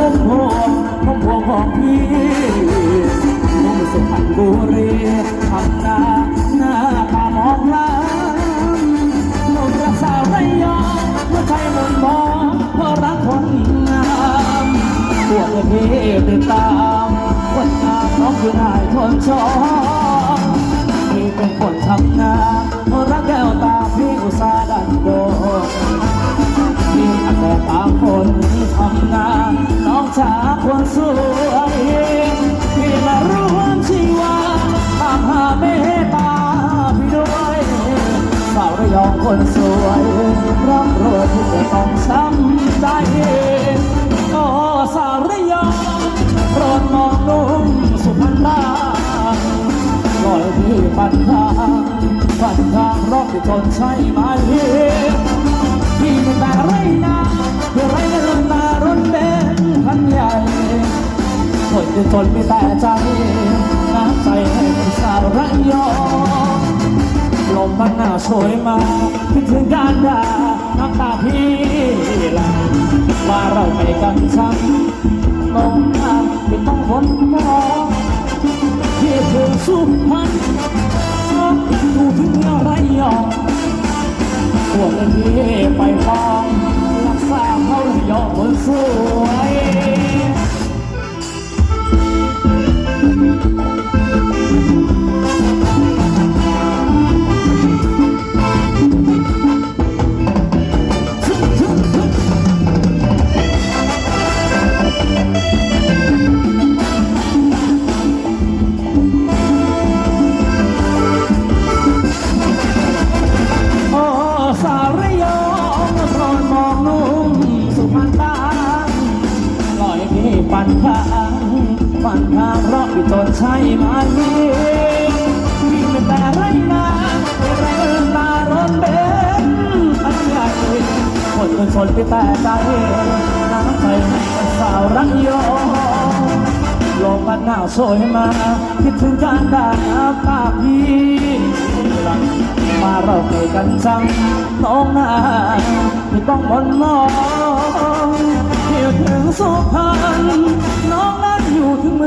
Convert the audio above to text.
พุ่มพวงพุ่มพวงของพี่นุ่งสุพรรณบุรีทำนาหน้าตามองล้ำนุ่งรักสาวระยองเมื่อใจมนมองเพราะรักคนงามพวกพี่ติดตามคนงามน้องคือนายคนชอบพี่เป็นคนทำงานรักแก้วตา แต่ตามคนทำงานน้องจ๋าคนสวยพี่มาร่วมชีวาตามหาเมตตาพี่ด้วยสาวระยองคนสวยร่ำรวยที่จะต้องช้ำใจโอ้สาวระยองโปรดมองนุ่มสุพรรณดาลอยที่ปันทางปันทางรอบที่ทนใช่ไหมพี่ไม่แต่ คนที่ทนไม่แต่ใจน้ำใจให้สาวระยองลมมันหนาวโชยมาคิดถึงการด่าน้ำตาพี่ไหลว่าเราไม่กันช้ำ ปั่นทางปั่นทางรอบที่ต้นใช่ไหมพี่ไม่แต่ไรนาไม่ไรเอินตารถเบนซ์อันใหญ่คนเป็นชนไปแต่ใจน้ำใจให้กับสาวระยองลมมันหนาวโชยมาคิดถึงการด่าตาพี่หลังมาเราเกยกันจังน้องนาไม่ต้องมนมอง เที่ยวถึงสุพรรณน้องนั้นอยู่ถึง